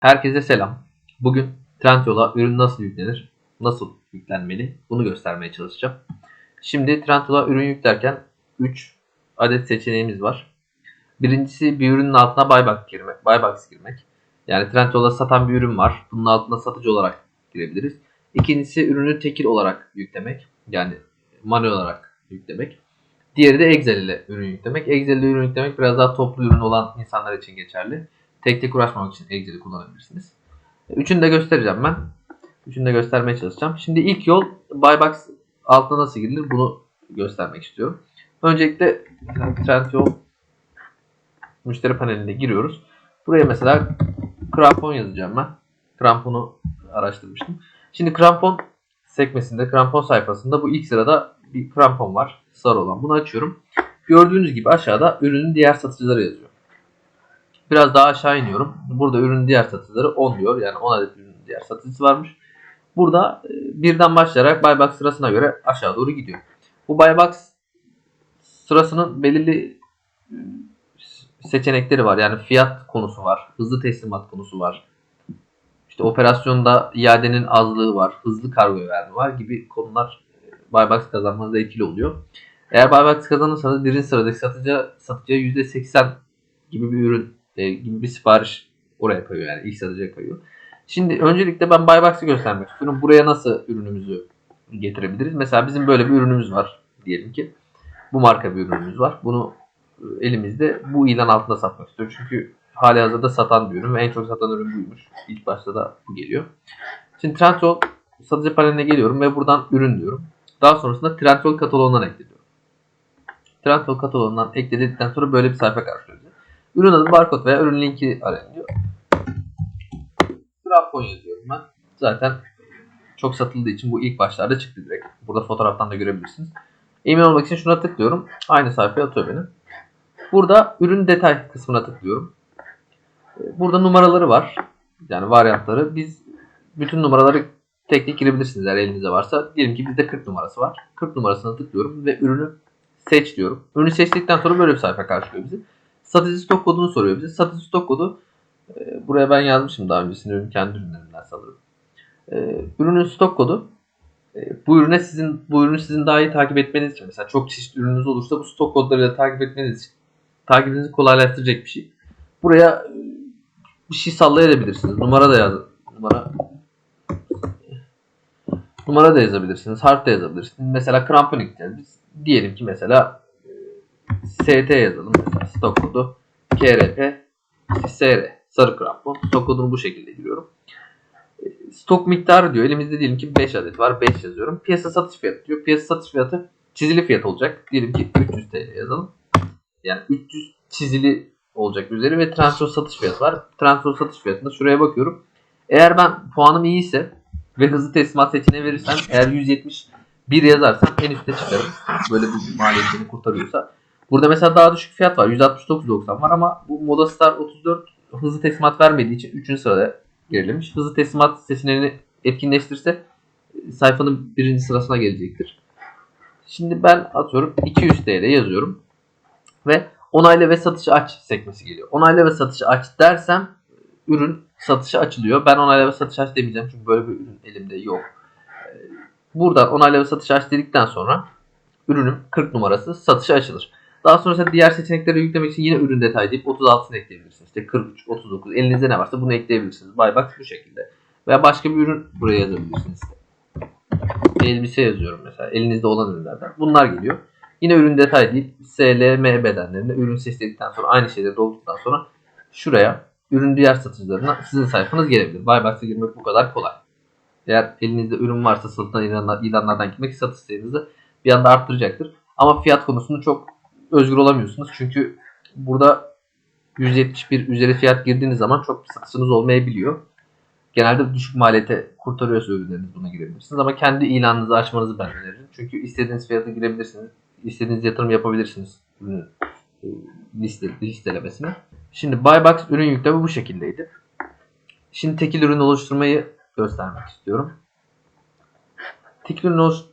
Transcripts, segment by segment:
Herkese selam. Bugün Trendyol'a ürün nasıl yüklenir, nasıl yüklenmeli bunu göstermeye çalışacağım. Şimdi Trendyol'a ürün yüklerken 3 adet seçeneğimiz var. Birincisi bir ürünün altına buybox girmek. Buybox girmek. Yani Trendyol'da satan bir ürün var. Bunun altına satıcı olarak girebiliriz. İkincisi ürünü tekil olarak yüklemek. Yani manuel olarak yüklemek. Diğeri de Excel ile ürün yüklemek. Excel ile ürün yüklemek biraz daha toplu ürün olan insanlar için geçerli. Tek tek uğraşmamak için Excel'i kullanabilirsiniz. Üçünü de göstereceğim ben. Üçünü de göstermeye çalışacağım. Şimdi ilk yol Buybox altına nasıl girilir bunu göstermek istiyorum. Öncelikle Trendyol müşteri paneline giriyoruz. Buraya mesela krampon yazacağım ben. Kramponu araştırmıştım. Şimdi krampon sekmesinde, krampon sayfasında bu ilk sırada bir krampon var. Sarı olan. Bunu açıyorum. Gördüğünüz gibi aşağıda ürünün diğer satıcıları yazıyor. Biraz daha aşağı iniyorum. Burada ürünün diğer satıcıları 10 diyor. Yani 10 adet ürünün diğer satıcısı varmış. Burada e, birden başlayarak buybox sırasına göre aşağı doğru gidiyor. Bu buybox sırasının belirli e, seçenekleri var. Yani fiyat konusu var. Hızlı teslimat konusu var. İşte operasyonda iadenin azlığı var. Hızlı kargo verme var gibi konular buybox kazanmanıza etkili oluyor. Eğer buybox kazanırsanız birinci sıradaki satıcı satıcıya %80 gibi bir ürün e, gibi bir sipariş oraya kayıyor yani ilk satıcıya kayıyor. Şimdi öncelikle ben Buybox'ı göstermek istiyorum. Buraya nasıl ürünümüzü getirebiliriz? Mesela bizim böyle bir ürünümüz var diyelim ki. Bu marka bir ürünümüz var. Bunu e, elimizde bu ilan altında satmak istiyorum. Çünkü hali hazırda satan bir ürün ve en çok satan ürün buymuş. İlk başta da bu geliyor. Şimdi Trendyol satıcı paneline geliyorum ve buradan ürün diyorum. Daha sonrasında Trendyol kataloğundan ekliyorum. Trendyol kataloğundan ekledikten sonra böyle bir sayfa karşılıyor. Ürün adı, barkod veya ürün linki arayın diyor. Yazıyorum ben. Zaten çok satıldığı için bu ilk başlarda çıktı direkt. Burada fotoğraftan da görebilirsiniz. Emin olmak için şuna tıklıyorum. Aynı sayfaya atıyor beni. Burada ürün detay kısmına tıklıyorum. Burada numaraları var. Yani varyantları. Biz bütün numaraları tek tek girebilirsiniz eğer elinizde varsa. Diyelim ki bizde 40 numarası var. 40 numarasına tıklıyorum ve ürünü seç diyorum. Ürünü seçtikten sonra böyle bir sayfa karşılıyor bizi. Satıcı stok kodunu soruyor bize. Satıcı stok kodu e, buraya ben yazmışım daha öncesinde ürün kendi ürünlerimden sanırım. E, ürünün stok kodu e, bu ürüne sizin bu ürünü sizin daha iyi takip etmeniz için mesela çok çeşitli ürününüz olursa bu stok kodlarıyla takip etmeniz için takibinizi kolaylaştıracak bir şey. Buraya e, bir şey sallayabilirsiniz. Numara da yazın. Numara numara da yazabilirsiniz. Harf de yazabilirsiniz. Mesela krampon gideceğiz. Diyelim ki mesela ST yazalım mesela stok kodu KRP SR sarı krampon stok kodunu bu şekilde giriyorum. E, Stok miktarı diyor. Elimizde diyelim ki 5 adet var. 5 yazıyorum. Piyasa satış fiyatı diyor. Piyasa satış fiyatı çizili fiyat olacak. Diyelim ki 300 TL yazalım. Yani 300 çizili olacak üzeri ve transfer satış fiyatı var. Transfer satış fiyatında şuraya bakıyorum. Eğer ben puanım iyiyse ve hızlı teslimat seçeneği verirsem eğer 171 yazarsam en üstte çıkarım. Böyle bir maliyetini kurtarıyorsa. Burada mesela daha düşük fiyat var. 169.90 var ama bu Moda Star 34 hızlı teslimat vermediği için 3. sırada gerilemiş. Hızlı teslimat seçeneğini etkinleştirirse sayfanın birinci sırasına gelecektir. Şimdi ben atıyorum 200 TL yazıyorum ve onayla ve satışı aç sekmesi geliyor. Onayla ve satışı aç dersem ürün satışa açılıyor. Ben onayla ve satış aç demeyeceğim çünkü böyle bir ürün elimde yok. Ee, Buradan onayla ve satış aç dedikten sonra ürünün 40 numarası satışa açılır. Daha sonrasında diğer seçenekleri yüklemek için yine ürün detay deyip 36'sını ekleyebilirsiniz. İşte 43, 39 elinizde ne varsa bunu ekleyebilirsiniz. Buybox bu şekilde. Veya başka bir ürün buraya yazabilirsiniz. Elbise yazıyorum mesela. Elinizde olan ürünlerden. Bunlar geliyor. Yine ürün detay deyip SLM bedenlerinde ürün seçtikten sonra aynı şeyleri doldurduktan sonra şuraya ürün diğer satıcılarına sizin sayfanız gelebilir. Buybox'a girmek bu kadar kolay. Eğer elinizde ürün varsa satılan ilanlar, ilanlardan girmek satış sayınızı bir anda arttıracaktır. Ama fiyat konusunda çok özgür olamıyorsunuz. Çünkü burada 171 üzeri fiyat girdiğiniz zaman çok satışınız olmayabiliyor. Genelde düşük maliyete kurtarıyorsa ürünleriniz buna girebilirsiniz. Ama kendi ilanınızı açmanızı ben öneririm. Çünkü istediğiniz fiyata girebilirsiniz. İstediğiniz yatırım yapabilirsiniz liste, listelemesine. Şimdi Buybox ürün yükleme bu şekildeydi. Şimdi tekil ürün oluşturmayı göstermek istiyorum. Tekil ürün oluş-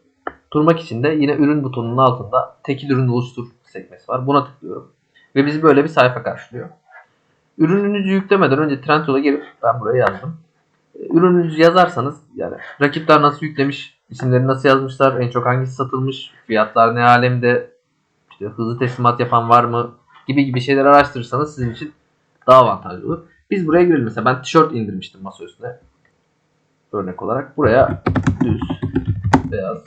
Durmak için de yine ürün butonunun altında tekil ürün oluştur sekmesi var. Buna tıklıyorum. Ve bizi böyle bir sayfa karşılıyor. Ürününüzü yüklemeden önce Trendyol'a girip ben buraya yazdım. E, Ürününüzü yazarsanız yani rakipler nasıl yüklemiş, isimleri nasıl yazmışlar, en çok hangisi satılmış, fiyatlar ne alemde, işte hızlı teslimat yapan var mı gibi gibi şeyler araştırırsanız sizin için daha avantajlı olur. Biz buraya girelim mesela ben tişört indirmiştim masa üstüne. Örnek olarak buraya düz beyaz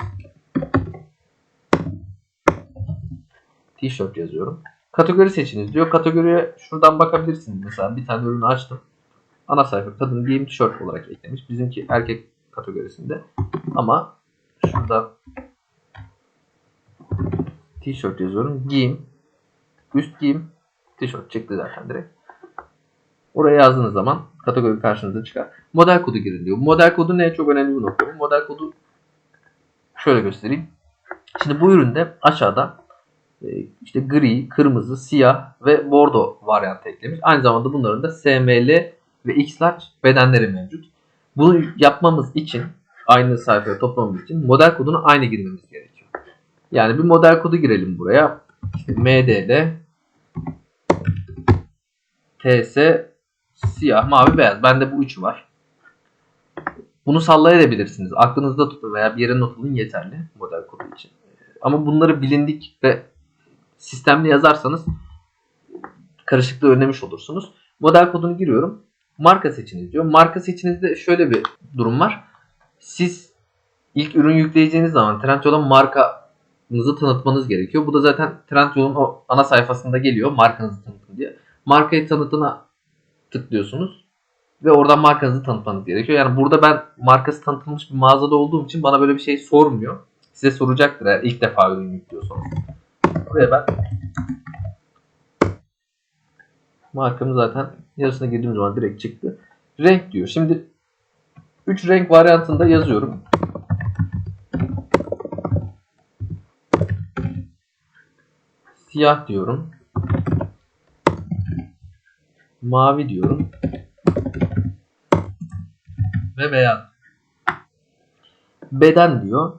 tişört yazıyorum. Kategori seçiniz diyor. Kategoriye şuradan bakabilirsiniz. Mesela bir tane ürünü açtım. Ana sayfa kadın giyim tişört olarak eklemiş. Bizimki erkek kategorisinde. Ama şurada tişört yazıyorum. Giyim. Üst giyim. Tişört çıktı zaten direkt. Oraya yazdığınız zaman kategori karşınıza çıkar. Model kodu girin diyor. Model kodu ne? Çok önemli bir nokta. Model kodu şöyle göstereyim. Şimdi bu üründe aşağıda e, işte gri, kırmızı, siyah ve bordo varyantı eklemiş. Aynı zamanda bunların da SML ve X large bedenleri mevcut. Bunu yapmamız için aynı sayfaya toplamamız için model kodunu aynı girmemiz gerekiyor. Yani bir model kodu girelim buraya. İşte MDL TS siyah, mavi, beyaz. Bende bu üçü var. Bunu sallayabilirsiniz. Aklınızda tutun veya bir yere not alın yeterli model kodu için. Ama bunları bilindik ve sistemli yazarsanız karışıklığı önlemiş olursunuz. Model kodunu giriyorum. Marka seçiniz diyor. Marka seçinizde şöyle bir durum var. Siz ilk ürün yükleyeceğiniz zaman Trendyol'a markanızı tanıtmanız gerekiyor. Bu da zaten Trendyol'un o ana sayfasında geliyor. Markanızı tanıtın diye. Markayı tanıtına tıklıyorsunuz ve oradan markanızı tanıtmanız gerekiyor. Yani burada ben markası tanıtılmış bir mağazada olduğum için bana böyle bir şey sormuyor. Size soracaktır eğer ilk defa ürün yüklüyorsanız. Buraya ben markamı zaten yarısına girdiğim zaman direkt çıktı. Renk diyor. Şimdi 3 renk varyantında yazıyorum. Siyah diyorum. Mavi diyorum. Ve beyaz. Beden diyor.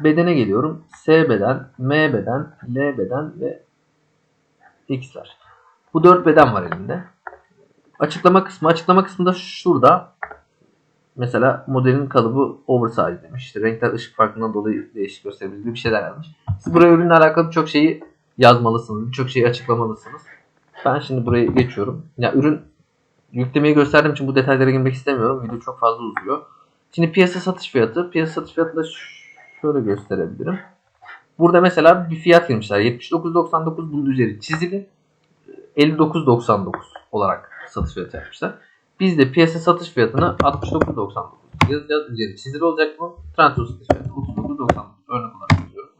Bedene geliyorum. S beden, M beden, L beden ve X'ler. Bu dört beden var elimde. Açıklama kısmı. Açıklama kısmında şurada. Mesela modelin kalıbı oversize demiş. İşte renkler ışık farkından dolayı değişik gösterebilir bir şeyler yazmış. Siz buraya ürünle alakalı birçok şeyi yazmalısınız. Birçok şeyi açıklamalısınız. Ben şimdi buraya geçiyorum. Ya ürün yüklemeyi gösterdiğim için bu detaylara girmek istemiyorum. Video çok fazla uzuyor. Şimdi piyasa satış fiyatı. Piyasa satış fiyatı da şöyle gösterebilirim. Burada mesela bir fiyat girmişler. 79.99 bunun üzeri çizili. 59.99 olarak satış fiyatı yapmışlar. Biz de piyasa satış fiyatını 69.99 yazacağız. Üzeri çizili olacak mı? Trendyol satış fiyatı 39.99 örnek olarak yazıyorum.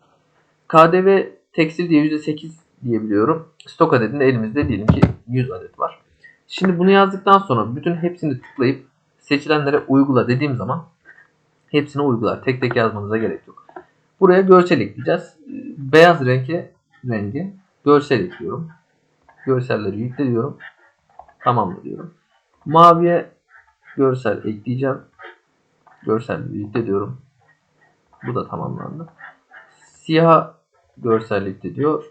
KDV tekstil diye %8 diyebiliyorum. Stok adedinde elimizde diyelim ki 100 adet var. Şimdi bunu yazdıktan sonra bütün hepsini tıklayıp seçilenlere uygula dediğim zaman hepsini uygular. Tek tek yazmanıza gerek yok. Buraya görsel ekleyeceğiz. Beyaz rengi rengi görsel ekliyorum. Görselleri yükle diyorum. Tamamla diyorum. Maviye görsel ekleyeceğim. Görselleri yükle diyorum. Bu da tamamlandı. Siyah görsel yükle diyor.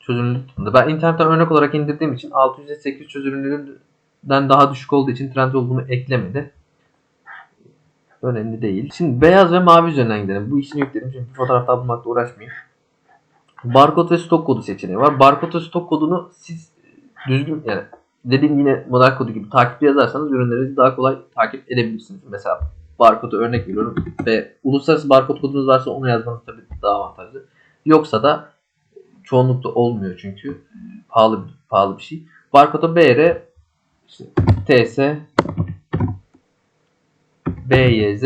Çözünürlük tutunda. Ben internetten örnek olarak indirdiğim için 608 çözünürlüğünden daha düşük olduğu için Trendyol bunu eklemedi. Önemli değil. Şimdi beyaz ve mavi üzerinden gidelim. Bu ikisini yükledim çünkü fotoğrafta bulmakla uğraşmayayım. Barkod ve stok kodu seçeneği var. Barkod ve stok kodunu siz düzgün yani dediğim yine model kodu gibi takip yazarsanız ürünlerinizi daha kolay takip edebilirsiniz. Mesela barkodu örnek veriyorum ve uluslararası barkod kodunuz varsa onu yazmanız tabii daha avantajlı. Yoksa da çoğunlukla olmuyor çünkü pahalı bir, pahalı bir şey. Barkoda BR işte TS BYZ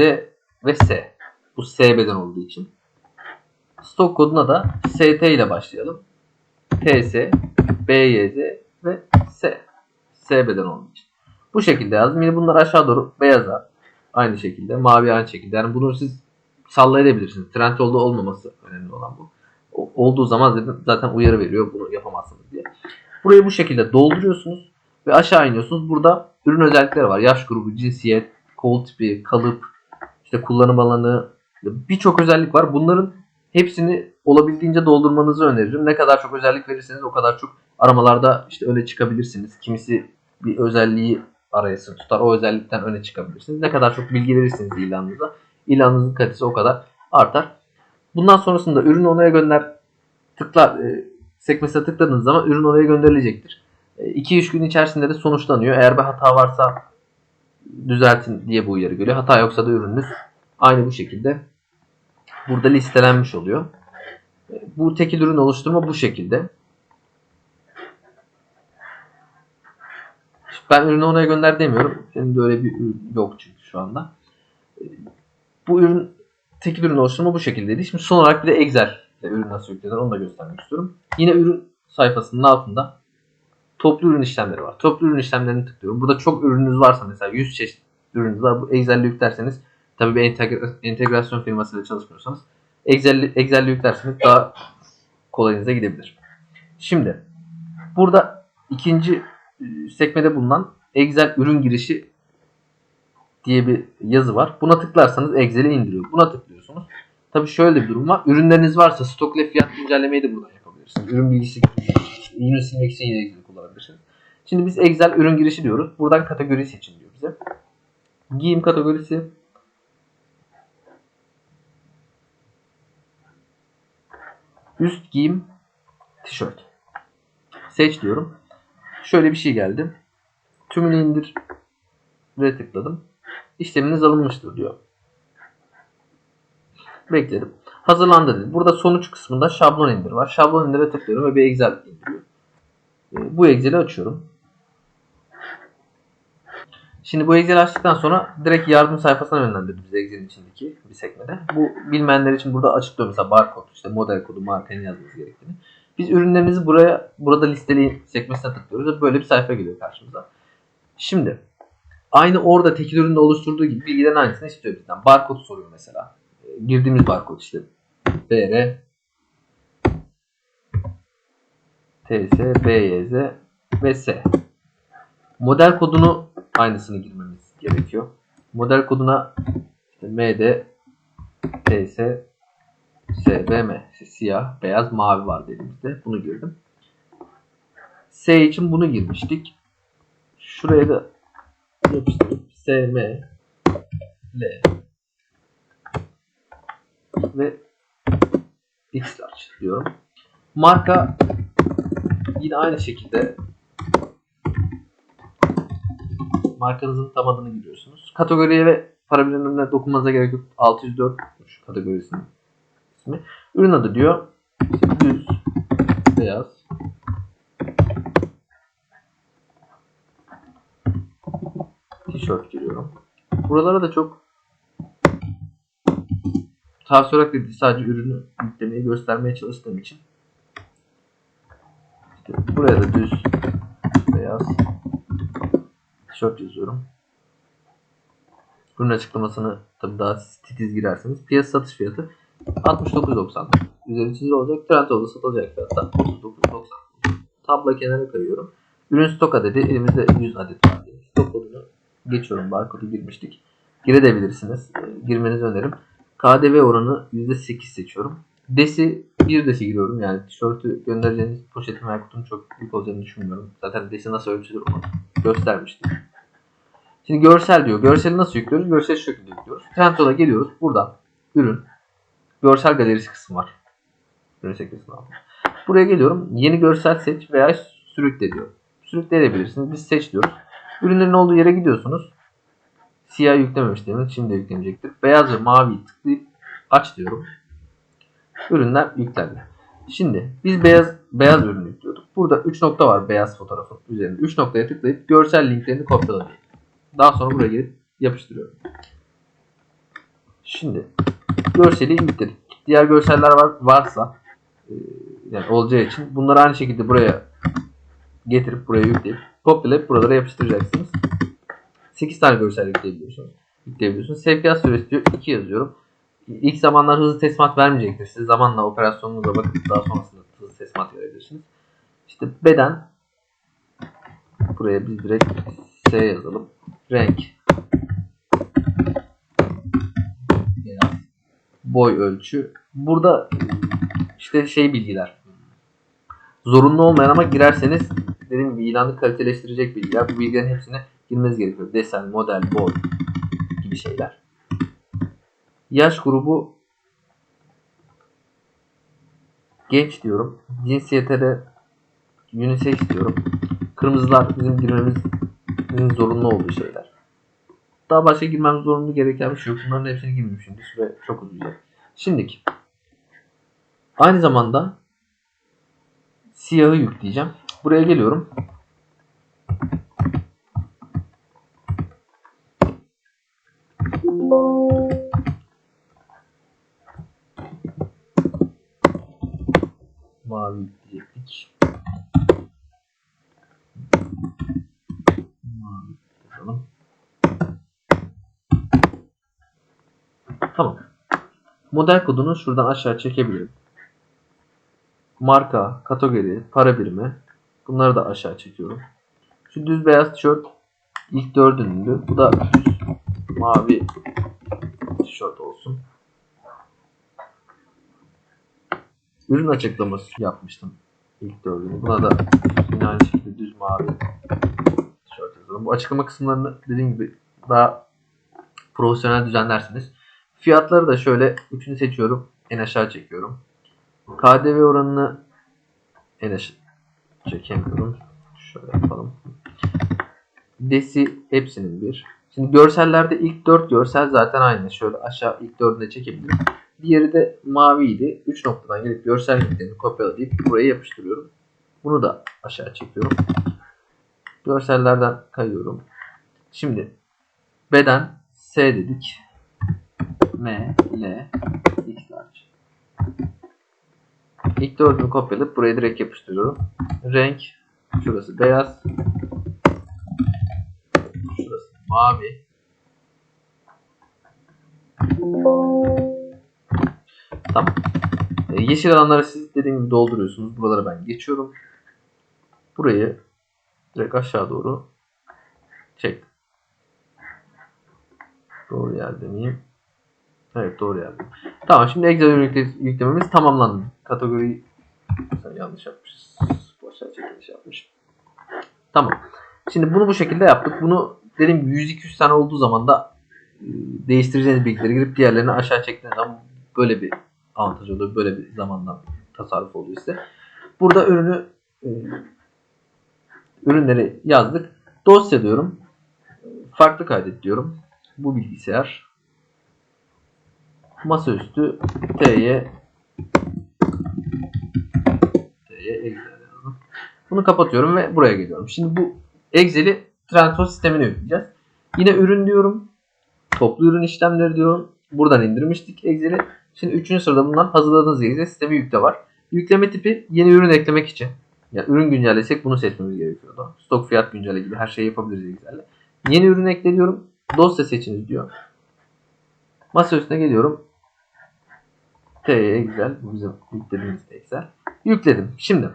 ve S. Bu S beden olduğu için. Stok koduna da ST ile başlayalım. TS, BYZ ve S. S beden olduğu için. Bu şekilde yazdım. Yine bunlar aşağı doğru beyaza aynı şekilde. Mavi aynı şekilde. Yani bunu siz sallayabilirsiniz. Trendyol'da olmaması önemli olan bu. O- Olduğu zaman zaten uyarı veriyor bunu yapamazsınız diye. Burayı bu şekilde dolduruyorsunuz ve aşağı iniyorsunuz. Burada ürün özellikleri var. Yaş grubu, cinsiyet, kol tipi, kalıp, işte kullanım alanı, birçok özellik var. Bunların hepsini olabildiğince doldurmanızı öneririm. Ne kadar çok özellik verirseniz o kadar çok aramalarda işte öne çıkabilirsiniz. Kimisi bir özelliği arayası tutar. O özellikten öne çıkabilirsiniz. Ne kadar çok bilgi verirseniz ilanınıza ilanınızın kalitesi o kadar artar. Bundan sonrasında ürünü onaya gönder tıkla e, sekmesine tıkladığınız zaman ürün oraya gönderilecektir. 2-3 gün içerisinde de sonuçlanıyor. Eğer bir hata varsa düzeltin diye bu uyarı geliyor. Hata yoksa da ürününüz aynı bu şekilde burada listelenmiş oluyor. E, Bu tekil ürün oluşturma bu şekilde. Ben ürünü oraya gönder demiyorum. Benim de öyle bir ürün yok çünkü şu anda. E, Bu ürün tekil ürün oluşturma bu şekildeydi. Şimdi son olarak bir de Excel ürün nasıl yüklenir onu da göstermek istiyorum. Yine ürün sayfasının altında toplu ürün işlemleri var. Toplu ürün işlemlerini tıklıyorum. Burada çok ürününüz varsa mesela 100 çeşit ürününüz var. Bu Excel'le yüklerseniz tabii bir entegre- entegrasyon firmasıyla çalışmıyorsanız Excel'le Excel'le yüklerseniz daha kolayınıza gidebilir. Şimdi burada ikinci sekmede bulunan Excel ürün girişi diye bir yazı var. Buna tıklarsanız Excel'i indiriyor. Buna tıklıyorsunuz. Tabii şöyle bir durum var. Ürünleriniz varsa stok ile fiyat güncellemeyi de buradan yapabilirsiniz. Ürün bilgisi, ürün silmek için yine Excel'i kullanabilirsiniz. Şimdi biz Excel ürün girişi diyoruz. Buradan kategori seçin diyor bize. Giyim kategorisi. Üst giyim tişört. Seç diyorum. Şöyle bir şey geldi. Tümünü indir ve tıkladım. İşleminiz alınmıştır diyor. Bekledim. Hazırlandı dedi. Burada sonuç kısmında şablon indir var. Şablon indire tıklıyorum ve bir Excel indiriyor. E, Bu Excel'i açıyorum. Şimdi bu Excel'i açtıktan sonra direkt yardım sayfasına yönlendirdi bizi Excel'in içindeki bir sekmede. Bu bilmeyenler için burada açıklıyor mesela barkod, işte model kodu, markanın yazması gerektiğini. Biz ürünlerimizi buraya burada listeleyin sekmesine tıklıyoruz ve böyle bir sayfa geliyor karşımıza. Şimdi aynı orada tekil üründe oluşturduğu gibi bilgilerin aynısını istiyor bizden. Barkod soruyor mesela. E, Girdiğimiz barkod işte BR TS, BYZ ve S. Model kodunu aynısını girmemiz gerekiyor. Model koduna işte MD TS SBM siyah, beyaz, mavi var elimizde. Bunu girdim. S için bunu girmiştik. Şuraya da yapıştırıp SM L ve X large diyorum. Marka yine aynı şekilde markanızın tam adını giriyorsunuz. Kategoriye ve para birimlerine dokunmanıza gerek yok. 604 kategorisinin ismi. Ürün adı diyor. Düz, beyaz. Tişört giriyorum. Buralara da çok tavsiye olarak değil, sadece ürünü yüklemeyi göstermeye çalıştığım için işte buraya da düz beyaz tişört yazıyorum. Ürün açıklamasını tabii daha titiz girerseniz piyasa satış fiyatı 69.90 üzeri çizili olacak. Trendyol'da satılacak fiyatta 39.90 Tabla kenara kayıyorum. Ürün stok adedi elimizde 100 adet var. Stok kodunu geçiyorum. Barkodu girmiştik. Girebilirsiniz. E, girmenizi öneririm. KDV oranı %8 seçiyorum. Desi bir desi giriyorum. Yani tişörtü göndereceğiniz poşetin veya kutunun çok büyük olacağını düşünmüyorum. Zaten desi nasıl ölçülür onu göstermiştim. Şimdi görsel diyor. Görseli nasıl yüklüyoruz? Görsel şu şekilde yüklüyoruz. Trendyol'a geliyoruz. Burada ürün, görsel galerisi kısmı var. Ürün sekmesinin altında. Buraya geliyorum. Yeni görsel seç veya sürükle diyor. Sürükleyebilirsiniz. Biz seç diyoruz. Ürünlerin olduğu yere gidiyorsunuz. Siyah yüklememişleriniz şimdi yüklenecektir. Beyaz ve maviyi tıklayıp aç diyorum. Ürünler yüklendi. Şimdi biz beyaz beyaz ürünü yüklüyorduk. Burada 3 nokta var beyaz fotoğrafın üzerinde. 3 noktaya tıklayıp görsel linklerini kopyaladım. Daha sonra buraya gelip yapıştırıyorum. Şimdi görseli yükledik. Diğer görseller var varsa e, yani olacağı için bunları aynı şekilde buraya getirip buraya yükleyip kopyalayıp buralara yapıştıracaksınız. 8 tane görsel yükleyebiliyorsunuz. Yükleyebiliyorsunuz. Sevkiyat süresi diyor 2 yazıyorum. İlk zamanlar hızlı teslimat vermeyecektir. Siz zamanla operasyonunuza bakıp daha sonrasında hızlı teslimat verebilirsiniz. İşte beden buraya biz direkt S yazalım. Renk boy ölçü. Burada işte şey bilgiler. Zorunlu olmayan ama girerseniz dediğim gibi ilanı kaliteleştirecek bilgiler. Bu bilgilerin hepsine girmeniz gerekiyor. Desen, model, boy gibi şeyler. Yaş grubu genç diyorum. Cinsiyete de unisex diyorum. Kırmızılar bizim girmemizin zorunlu olduğu şeyler. Daha başka girmem zorunlu gereken bir şey yok. Bunların hepsini girmemişimdir ve çok uzayacak. Şimdiki. Aynı zamanda siyahı yükleyeceğim. Buraya geliyorum. Mavi yükleyecektik. Mavi. Tamam. Model kodunu şuradan aşağı çekebilirim. Marka, kategori, para birimi. Bunları da aşağı çekiyorum. Şu düz beyaz tişört ilk dördünündü. Bu da düz mavi tişört olsun. Ürün açıklaması yapmıştım ilk dördünü. Buna da yine aynı şekilde düz mavi tişört yazalım. Bu açıklama kısımlarını dediğim gibi daha profesyonel düzenlersiniz. Fiyatları da şöyle üçünü seçiyorum. En aşağı çekiyorum. KDV oranını en aşağı çekemiyorum. Şöyle yapalım. Desi hepsinin bir. Şimdi görsellerde ilk 4 görsel zaten aynı. Şöyle aşağı ilk 4'üne çekebilirim. Diğeri de maviydi. 3 noktadan gelip görsel linklerini kopyalayıp buraya yapıştırıyorum. Bunu da aşağı çekiyorum. Görsellerden kayıyorum. Şimdi beden S dedik. M, L, X large. İlk dördünü kopyalayıp buraya direkt yapıştırıyorum. Renk şurası beyaz. Şurası mavi. Tamam. E, yeşil alanları siz dediğim gibi dolduruyorsunuz. Buralara ben geçiyorum. Burayı direkt aşağı doğru çektim. Doğru yerde miyim? Evet doğru yerde. Tamam şimdi Excel yüklememiz tamamlandı. Kategoriyi Sen yanlış yapmışız. Boşver çekiliş yapmış. Tamam. Şimdi bunu bu şekilde yaptık. Bunu gibi 100-200 tane olduğu zaman da e, değiştireceğiniz bilgileri girip diğerlerini aşağı çektiğiniz zaman böyle bir avantaj oluyor. Böyle bir zamandan tasarruf oluyor size. Burada ürünü e, ürünleri yazdık. Dosya diyorum. Farklı kaydet diyorum. Bu bilgisayar masaüstü T'ye T'ye. Bunu kapatıyorum ve buraya geliyorum. Şimdi bu Excel'i Trendyol sistemine yükleyeceğiz. Yine ürün diyorum. Toplu ürün işlemleri diyorum. Buradan indirmiştik Excel'i. Şimdi 3. sırada bundan hazırladığınız Excel sistemi yükle var. Yükleme tipi yeni ürün eklemek için. Yani ürün güncellesek bunu seçmemiz gerekiyordu. Stok fiyat güncelle gibi her şeyi yapabiliriz Excel'le. Yeni ürün ekle diyorum. Dosya seçiniz diyor. Masa üstüne geliyorum. T'ye Excel. Bu bizim yüklediğimiz Excel. Yükledim. Şimdi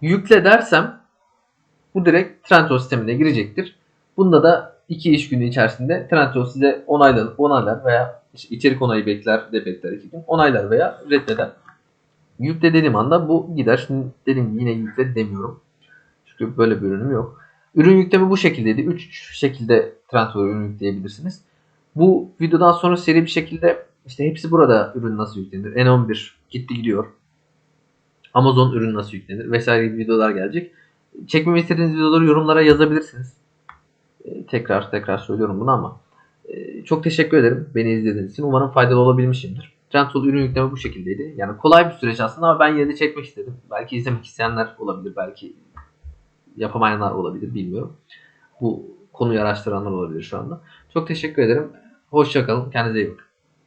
yükle dersem bu direkt Trendyol sistemine girecektir. Bunda da iki iş günü içerisinde Trendyol size onaylar, onaylar veya içerik onayı bekler de bekler gün. Onaylar veya reddeder. Yükle dediğim anda bu gider. Şimdi gibi yine yükle demiyorum. Çünkü böyle bir ürünüm yok. Ürün yükleme bu şekildeydi. 3 şekilde Trendyol'a ürün yükleyebilirsiniz. Bu videodan sonra seri bir şekilde işte hepsi burada ürün nasıl yüklenir. N11 gitti gidiyor. Amazon ürün nasıl yüklenir vesaire gibi videolar gelecek. Çekmemi istediğiniz videoları yorumlara yazabilirsiniz. Ee, tekrar tekrar söylüyorum bunu ama e, çok teşekkür ederim beni izlediğiniz için. Umarım faydalı olabilmişimdir. Trendyol ürün yükleme bu şekildeydi. Yani kolay bir süreç aslında ama ben yine de çekmek istedim. Belki izlemek isteyenler olabilir. Belki yapamayanlar olabilir bilmiyorum. Bu konuyu araştıranlar olabilir şu anda. Çok teşekkür ederim. Hoşçakalın. Kendinize iyi bakın.